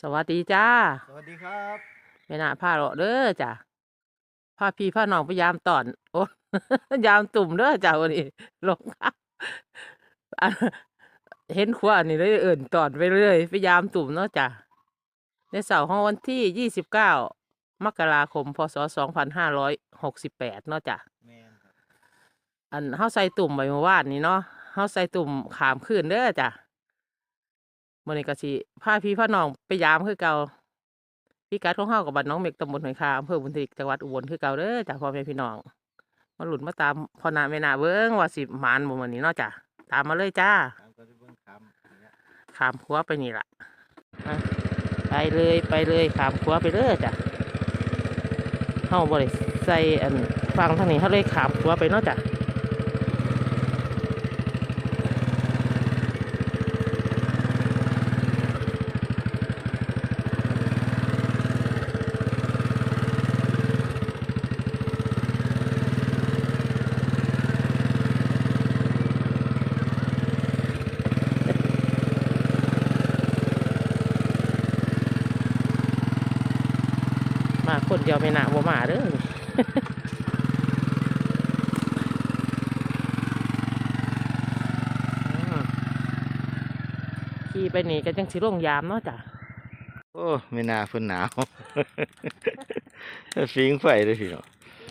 สวัสดีจ้า สวัสดีครับแม่นาพาเราะเด้อจ้ะพาพี่พาน้องไปยามตอน โอ้ยามตุ่มเด้อจ้าวันนี้ลงครับอันเห็นขวานี่เลยเอิ่นตอนไปเรื่อยไปยามตุ่มเนาะจ้ะในเสาร์ของวันที่ยี่สิบเก้ามกราคมพศสองพันห้าร้อยหกสิบแปดเนาะจ้ะแมนครับอันเฮาใส่ตุ่มไปเมื่อวานนี้เนาะเฮาใส่ตุ่มขามคืนเด้อจ้ะ มื้อนี้ก็สิพาพี่พาน้องไปยามคือเก่าพี่กัดของเฮากับบ้านน้องเมกตำบลหอยคาอำเภอบุญทลิกจังหวัดอุบลคือเก่าเด้อจ้ะพ่อแม่พี่น้อง มาหลุนมาตามพ่อนาแม่นาเบิ่งว่าสิหมานบ่มื้อนี้เนาะจ้ะตามมาเลยจ้าตามก็จะเบิ่งคำอย่างเงี้ยขามขัวไปนี่ล่ะอะไปเลยไปเลยขามขัวไปเด้อจ้ะเฮาบ่ได้ใส่อันฟังทางนี้เฮาเลยขามขัวไปเนาะจ้ะ คนเดียวไม่น่าบ่มาเด้ออืมขี่ไปนี่ก็จังสิลงยามเนาะจ้ะโอ้ไม่น่าเพิ่นหนาวฟิงไฟเลยพี่เนาะ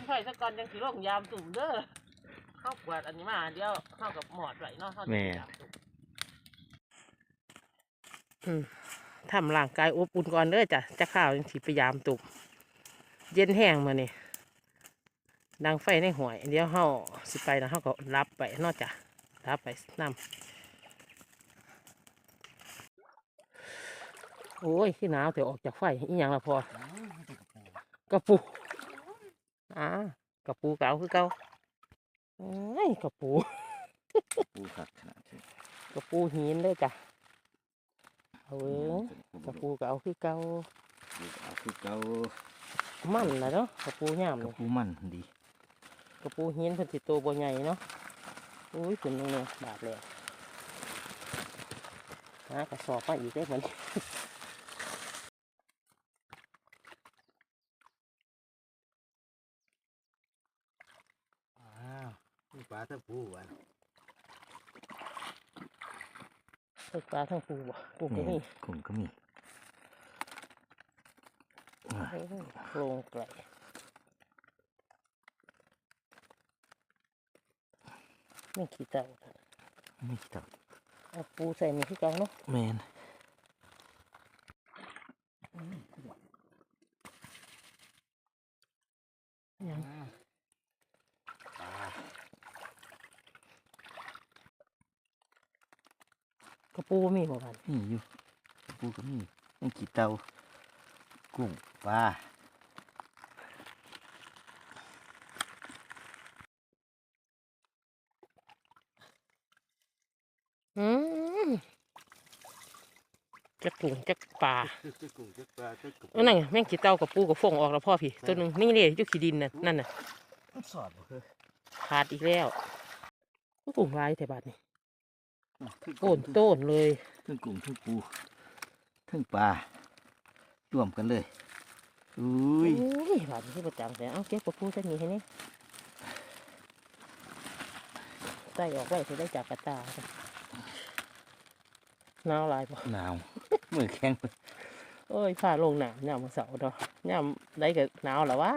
ไฟสักก่อนจังสิลงยามตุ่มเด้อเข้ากวาดอันนี้มาเดี๋ยวเข้ากับหมอดไว้เนาะเข้าจะยามตุ่มอืมทำร่างกายอบอุ่นก่อนเด้อจ้ะจะข้าวจังสิไปยามตุ่ม เย็นแห้งมานี่ดังไฟในหวย เดี๋ยวเฮาสิไปนะเฮาก็รับไปเนอกจ้ะรับไปนำโอ้ยที่หนาวแต่ออกจากไฟอีหยังละพอกระปูอ่ากระปูเก่าคือเก่าโอ้ยกระปูปูขัดขนาดนี้กระปูหินเลยจ้ะเอาเว้ยกระปูเก่าคือเก่าเอาคือเก่า มันนะเนาะกระปูย่ามกระนี่ปูมันดีกระปูหินเพิ่นสิโตบ่ใหญ่เนาะอุ้ยขึ้นตรงนี้บาดแล้วหากระสอบมาอีกได้เหมือนอ้าวนี่ปลาตะปูอะทั้งปลาทั้งปูบ่ปูก็มี กุ้งก็มีเอ้ย โครงไก่ไม่ขี้เต่าไม่ตับเอาปูใส่นี่คือเก่าเนาะแมนยังปลากระปูบ่มีบ่กันนี่อยู่กระปูก็มียังกี่เตา กุ้งปลาอืมจักถุงจักปลากุ้งจะปลาจะกระเอันนั้นไงแม่งขี้เต่ากับปูกับฟงออกแล้วพ่อพี่ตัวหนึ่งนี่เลยอยุขี้ดินน่ะนั่นน่ะสอดบ่คือขาดอีกแล้วปุ่มลายแต่บาดนี่โอนโต้นเลยทั้งกุ้งทั้งปูทั้งปลา รวมกันเลยอุ้อุ้ยยบาดนี่คือประจังแต่เอาเก็บกับปูใส่นี่ให้นี่ใส่ออกไว้จะได้จากกระตาจ้ะหนาวหลายปะหนาวมือแข็งเอ้ยผ้าลงหนาวย่ามมาเสาร์เนาะย่ามได้ก็หนาวแล้ววะ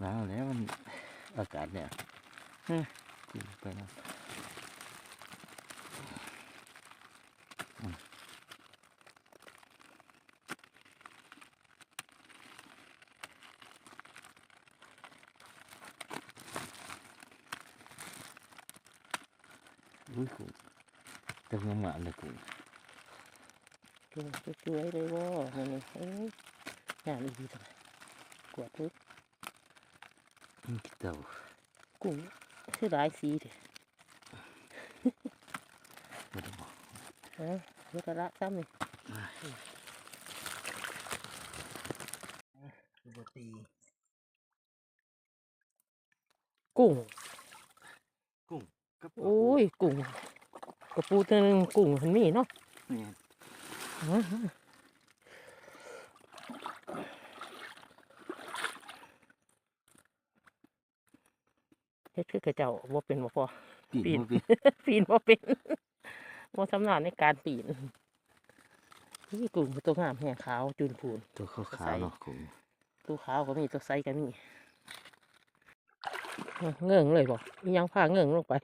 หนาวแล้วมันอากาศเนี่ยเฮ้ยกินไปนะอืมอุ้ยกุ้ง เต็มหมาเลยกุ้งจุ่ช่วยๆเลยว่านี่นี่เอ้ยงานอีดีจังกวาดทึกนี่กี่เต่ากุ้งคือหลายสีเถอะไม่ได้บอกฮะเดี๋ยวก็ละซ้ำนี่คือปตีกุ้งกุ้งกับโอ้ยกุ้ง กระปูตัวนึงกุ้งมันมีเนาะเฮ็ดคือกระเจ้าบ่เป็นบ่พอปีนปีนบ่เป็นบ่สำนักในการปีนนี่กุ้งตัวงามแห้งขาวจูนพูนตัวขาวาวเนาะกุ้งตัวขาวก็มีตัวไซก็มีเงื่องเลยบอกยังผ้าเงื่องลงไป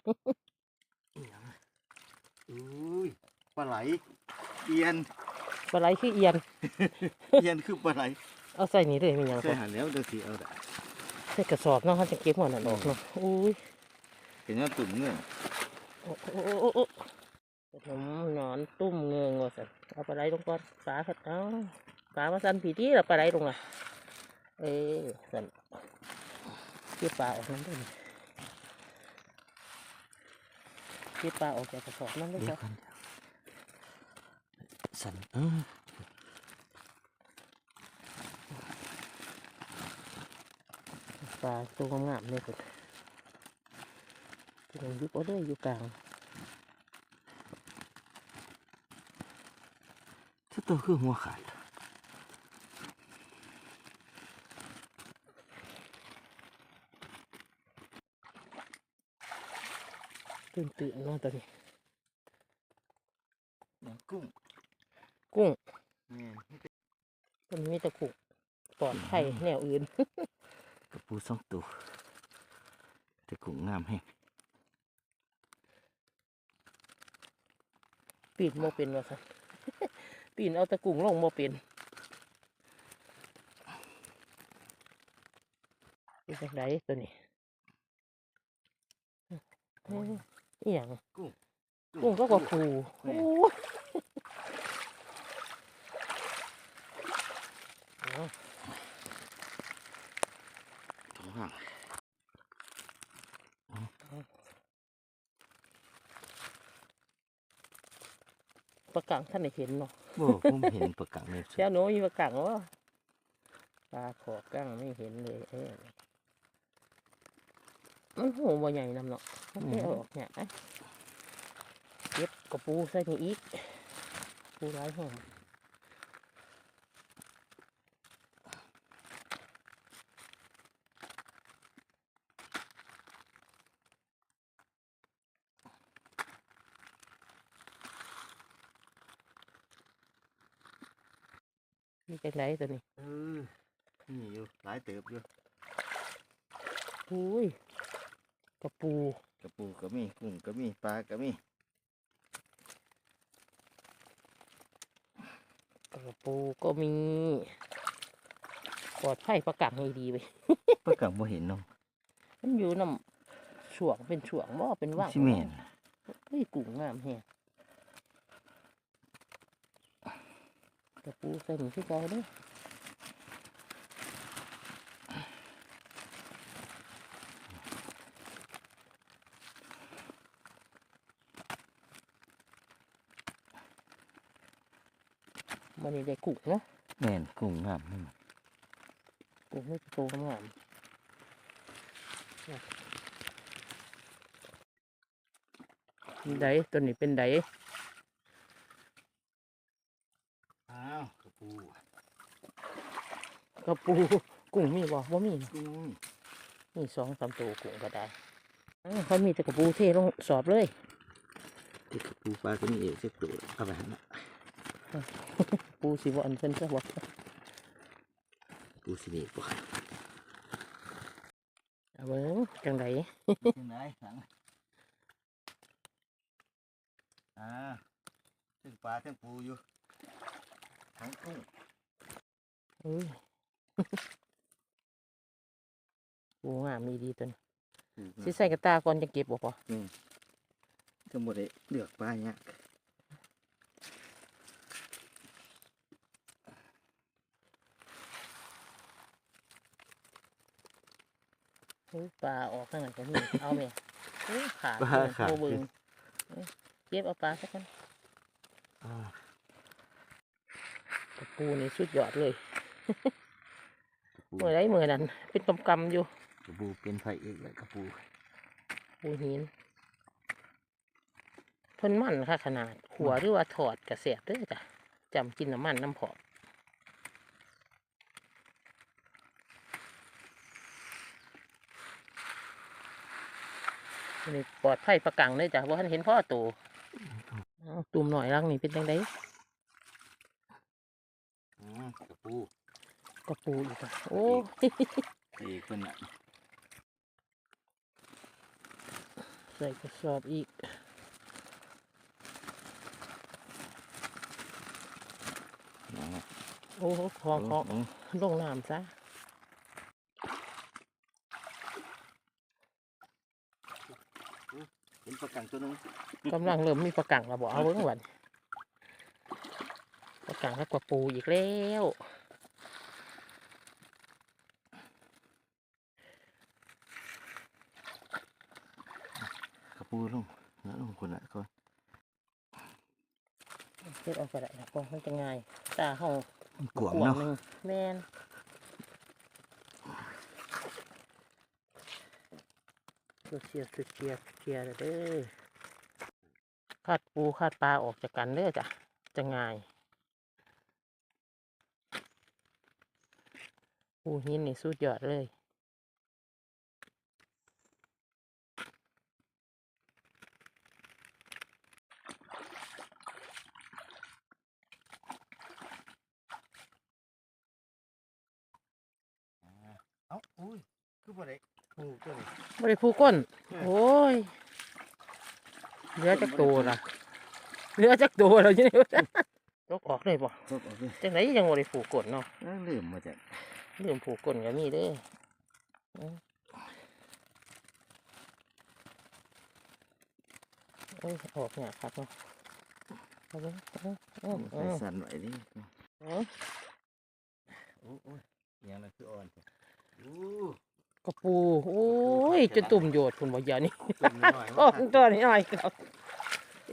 อุ้ยปลาไหล เอียน ปลาไหลคือเอียน เอียนคือปลาไหล เอาใส่นี่เลยมีหยังใช่บ่หันแล้วเดี๋ยวสิเอาได้ใส่กระสอบเนาะเขาจะเก็บหัวนั่นออกเนาะอุ้ยเห็นว่าตุ่มเงื่อนโอ้โอ้โอ้โอ้โอ้ขนมหนอนตุ้มเงืองว่าสันเอาปลาไหลลงก่อนปลาครับเอาปลามาสันผีที่เราปลาไหลลงอะเอ้ยสันเก็บปลาออกนั่นด้วย นี่ปลาออกจากกระสอบนั่นด้วยเดี๋จ้ะยวกันสั่นเออปลาตัวงามเลยคุณตัวยุบเอาเลยอยู่กลางถ้าตัวคือหัวขาด ตื่นตื่นๆเนาะตัวนี้อย่างกุ้ง กุ้งแม่นตัวนี้มีแต่กุ้งปลอดภัยแนวอื่นกระปูสองตัวแต่กุ้งงามแฮงปีนโมเป็นว่าสันปีนเอาแตะกุ้งลงโมเป็นเป็นจังไดตัวนี้เอ้ยอหย่างกุ้งกุ้งก็กว่าปูโอ้ยเอาท้องห่างประกังท่านได้เห็นเนาะโบ่ผมเห็นประกาศในสุดเจ้าหนูมีประกังวะปลาขอกั้งไม่เห็นเลยเออ มันโหบ่ใหญ่นำเนาะมันไม่เอาออกเนี่ยไอ้เก็บกระปูใส่นี่อีกปูร้ายแห้งมีจังไดตัวนี้เออนี่อยู่หลายเติบอยู่อุ้ย กระปูกระปูก็มีกุ้งก็มีปลาก็มีกระปูก็มีปลอดภัยประกังให้ดีไปประกาศบ่เห็นเนาะมันอยู่น้ำช่วงเป็นช่วงบ่เป็นว่างชิแม่นเฮ้ยกุ้งงามแฮะกระปูใส่หนีที่เก่าเด้อ มันนี่ได้กุ้งเนาะแม่นกุ้งงามนี่กุ้งไม่โตงามไดตัวนี้เป็นไดอ้าวกระปูกระปูกุ้งมีบ่บ่มีนะกุ้งมีสองสามตัวกุ้งก็ได้อ้าวเขามีแต่กระปูเทลงสอบเลยที่กระปูปลาก็มีเอกสักตัวเอาไปหั่นน่ะ ปูสิบ่อันเพิ่นซะบ่ปูสิเนปะเอาเบิ่งจังไดยังไงหลังอ่าทั้งปลาทั้งปูอยู่ทั้งกุ้งอุ้ยปูงามมีดีตัวนี้ปูสิใส่กระตาก่อนจะเก็บบ่พอทั้งหมดเลยเลือกปลาเนี่ย ปลาออกข้างหลังก็มีเอาแม่อุ้ยขาดปลาเลยขาดโบเบิ่งเอ้ยเก็บเอาปลาสักคนอ่ากระปูนี่สุดยอดเลยกระปูเมื่อไรเมื่อนั้น เป็นกำกำๆอยู่กระปูเป็นไผ่เอกเลยกระปูปูหินเพิ่นมันค่ะขนาด ขัวหรือว่าถอดกระเสียบเด้อจ้ะจำกินน้ำมันน้ำผอม นี่ปลอดภัยประกังเลยจ้ะว่าท่านเห็นพ่อตูตุ่มหน่อยรังนี่เป็นยังไงอืมกระปูกระปูอีกอะโอ้เอกเพิ่นน่ะใส่กระสอบอีกอ๋อโอ้ของของอืมลงน้ำซะ เห็นประกันตัวหนึงกำลังเริ่มมีประกังแล้วบอกเอาเบิ้งวันประกังแล้วกว่าปูอีกแล้วกระปูลงแล้วลงคนละก่อนเลือกเอาไปได้นะก็มันจะง่ายตาห้องมันกวางกวางเนาะหนึ่งแม่น สุดเชียร์สุดเชียร์สุดเชียร์เด้อคาดปูคาดปลาออกจากกันเด้อจ้ะจะง่ายปูหินนี่สุดยอดเลย เอ้าอุ้ยคือบ่ได้ปูตัวนี้ บริภูก้นเออโอ้ยเหลือจักตัวล่ะเหลือจักตัวแล้วยังไงยกออกเลยบ่ตบออกเลยจังไหนยังบริภูก้นเนาะเอ้าลืมมาจากเรื่องผูกก้นก็มีเด้ออืมโอ้ยออกเนี่ยครับเนาะเอาเบิ่งเอาเบิ่งเอาใส่เอาสั่นไว้ดิเอา โอ้โอ้ยอยังนั้นคืออ่อนจ้ะอู้ กระปูโอ้ยจนตุ่มโยดคุณบ่เดี๋ยานี่ตุ่มน้อยโอ้ๆมาตัวนี้หน่อยครับ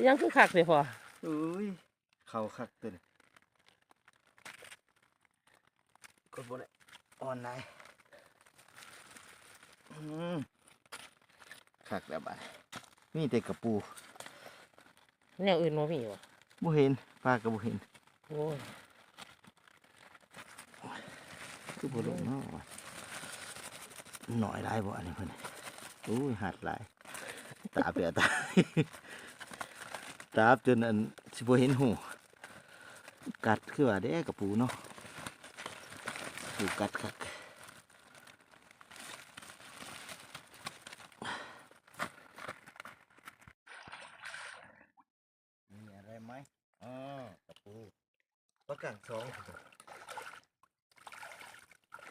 ยังคือคักเลยพออุ้ยเข้าคักตัวนี้กดบ่ได้อ่อนไหนอืมคักแล้วบาดมีแต่กระปูแนวอื่นบ่มีวะบ่เห็นปลาก็บ่เห็นโอ้ยคือบ่ลงเนาะว่ะ หน่อยหลายบ่อันนี้เพิ่นอุ้ยหัดหลาย ตาเปียตาตาบจนอันสิบ่เห็นหูกัดคือว่าเด้กับปูเนาะปูกัดคักมีอะไรไหมอ๋อกับปูประกันสอง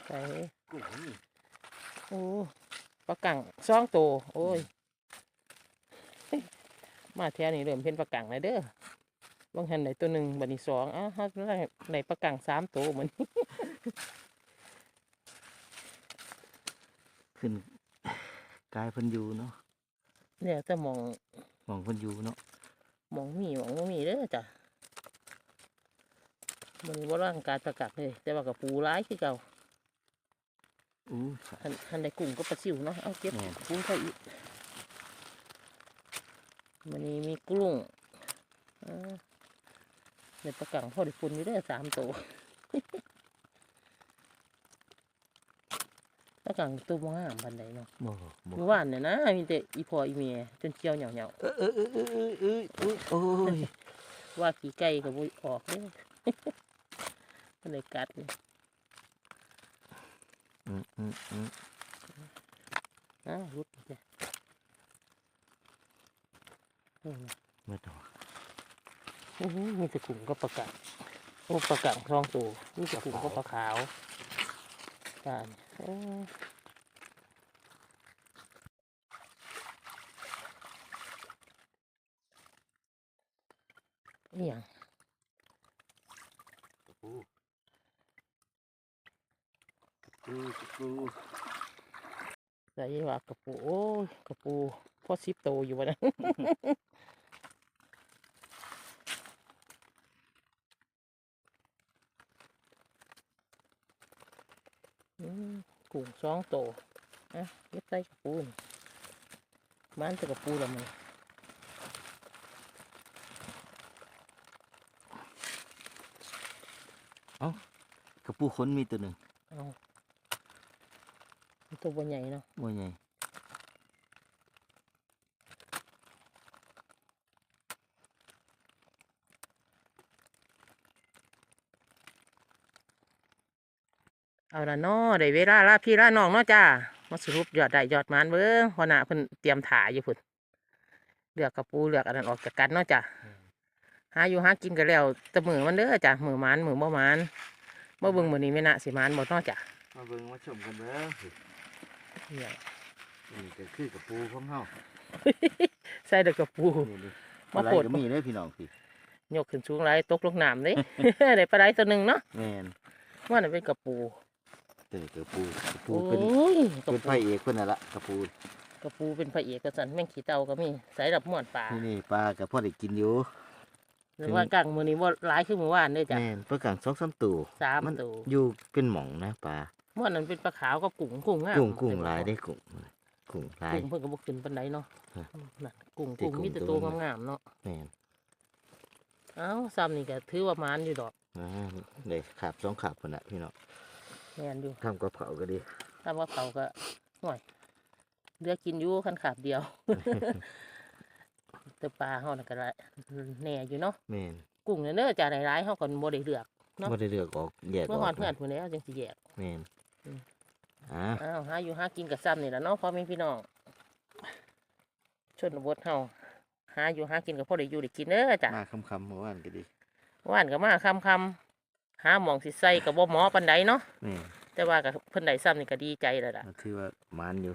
ใส่กูนี่ โอ้ปลากังสองตัวโอ้ย มาแถวนี้เริ่มเป็นปลากังแล้วเด้อบางหันไหนตัวหนึ่งบัดนี้สองอ้าวฮะไหนปลากังสามตัวเหมือนขึ้นกายเพิ่นอยู่เนาะเนี่ยแต่มองมองเพิ่นอยู่เนาะมองมีมองบ่มีเด้อจ้ะมันว่าร่างกายประกักเลย แต่ว่ากับปูร้ายคือเก่าอู้ หันหันได้กุ้งก็ปลาซิวเนาะเอาเก็บแม่นกุ้งเขาอีกมันนี้มีกุ้งอ่าในปลากังพอได้ปุ่นอยู่ได้อสามตัวปลากังตัวบ่งามบันไดเนาะบ่บ่เมื่อวานเนี่ยนะมีแต่อีพออีเมียจนเจียวเหนียวเหนียวเออเออเออเออเออเออเออโอ้ยๆว่าขี้ไก่กับบุออกเลยมันเลยกัดนี่ อืมอืมอืมอ้าวรุดอีกแล้เออไม่ต้อโอ้โหมีแต่กุ้งกับปลากังโอ้ปลากังทองตัวมีแต่กุ้งกับปลาขาวจานเอ้ยอหย่าง กระ ปูกระปูกระปูใส่ว่ากระปูโอ้ยกระปูพอสิบโตวอยู่วะนะอืมกุ้งสองโตวอะเย็บใส่กระปูนี่มันจะกระปูละมันกระปูขนมีตัวหนึ่งเอามัน ตัวบัใหญ่เนาะบใหญ่เอาละนาะได้เวลาละพี่ละน้องเนาะจ้ามาสรุปยอดได้ยอดมันเบิ้งหัวหนาเพิ่นเตรียมถ่ายอยู่พุ่นเลือกกระปูเลือกอันนั้นออกจากกันเนาะจ้าหาอยู่หากินกันแล้วจะมือมันเด้อจ้ามือมันมือบ่มันบ่เบิ่งมือนี้ไม่น่ะสิมันบ่เนาะจ้ามาเบิ่งมาชมกันเด้อ เนี่ยนี่ก็คือกับปูของเฮาใส่แต่กระปูนี่ดิมาปลาไหลโปดก็มีเด้อพี่น้องพี่ยกขึ้นสูงหลายตกลงน้ำเด้ได้ปลาไหลตัวหนึงเนาะแม่นว่าน่ะเป็นกระปูเด้อกับปูกับปูโอ้เป็นยกระเป็นปูพระเอกเพิ่นน่ะละกับปูกระปูเป็นพระเอกกระสันแม่งขี้เต่าก็มีใส่ดับม่วนปลานี่นี่ปลากับพ่อได้กินอยู่หรือว่ากลางมื้อนี้บ่หลายคือมื้อวานเด้อจ้ะแม่นปลากลางสองสามตัวสามมันตัวอยู่เป็นหม่องนะปลา ม่วนนั้นเป็นปลาขาวกับกุ้งกุ้งงามกุ้งกุ้งหลายได้กุ้งกุ้งหลายกุ้งเพิ่นก็บ่ขึ้นปานใดเนาะฮะนั่นกุ้งที่กุ้งกุ้งมีแต่ตัตัววงามๆเนาะแม่นเอ้าซ้ำนี่ก็ถือว่าหมานอยู่ดอกอ่าได้ขาบสองขาบพุ่นน่ะพี่น้องแม่นอยู่ทำกับเผาวก็ดีตามว่าเขาก็ห่วยเหลือกินอยู่คันขาบเดียวแต่ปลาเฮานั่นก็ละแน่อยู่เนาะแม่นกุ้งเนี่ยเด้อจ้าหลายๆเฮาก็บ่ได้เลือกเนาะบ่ได้เลือกออกแยกอเมื่ออกฮอดเพื่อนนะพุ่นแล้วจังสิแยกแม่น อืมอ่าอ้าวหาอยู่หากินกับซ้ำนี่ล่ะเนาะพ่อแม่พี่น้องชนบทเฮาหาอยู่หากินกับพ่อได้อยู่ได้กินเด้อจ้ะมาคำๆเมื่อวานก็ดีว่านก็มาคำคำๆหาหมองสิใส่กับบ่หมอปันใดเนาะแม่นแต่ว่ากับเพิ่นได้ซ้ำนี่ก็ดีใจแล้วล่ะก็ถือว่ามันอยู่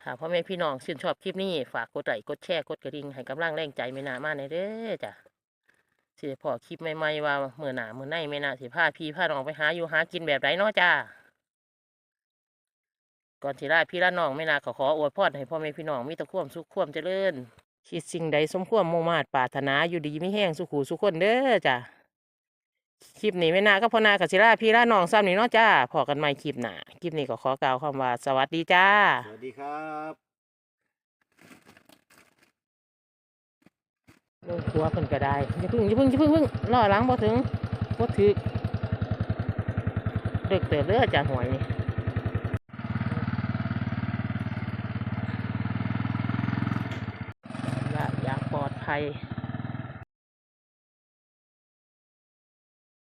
ถ้าพ่อแม่พี่น้องชื่นชอบคลิปนี้ ฝากกดไลค์กดแชร์กดกระดิ่งให้กำลังแรงใจไม่นามาในเด้อจ้ะ สิพอคลิปใหม่ๆว่าเมื้อหน้ามื้อในไม่น่าสิพาพี่พาน้องไปหาอยู่หากินแบบไรเนาะจ้า ก่อนสิลาพี่ละน้องไม่น่าขอขออวยพรให้พ่อแม่พี่น้องมีแต่ความสุขความเจริญ คิดสิ่งใดสมความมุ่งมาตรปรารถนาอยู่ดีไม่แห้งสุขหูสุขคนเด้อจ้ะคลิปนี้ไม่น่าก็พ่อนากับสิลาพี่ละน้องซ้ำนี่เนาะจ้าพอกันใหม่คลิปหน้าคลิปนี้ก็ขอกล่าวคำว่าสวัสดีจ้า สวัสดีครับ ลงครัวเพิ่นก็ได้อย่าพึ่งอย่าพึ่งอย่าพึ่งพึ่งล่อหลังบ่ถึงบ่ถึกเด็กเติบเด้อจ้าหวยนี่ละอยากปลอดภัย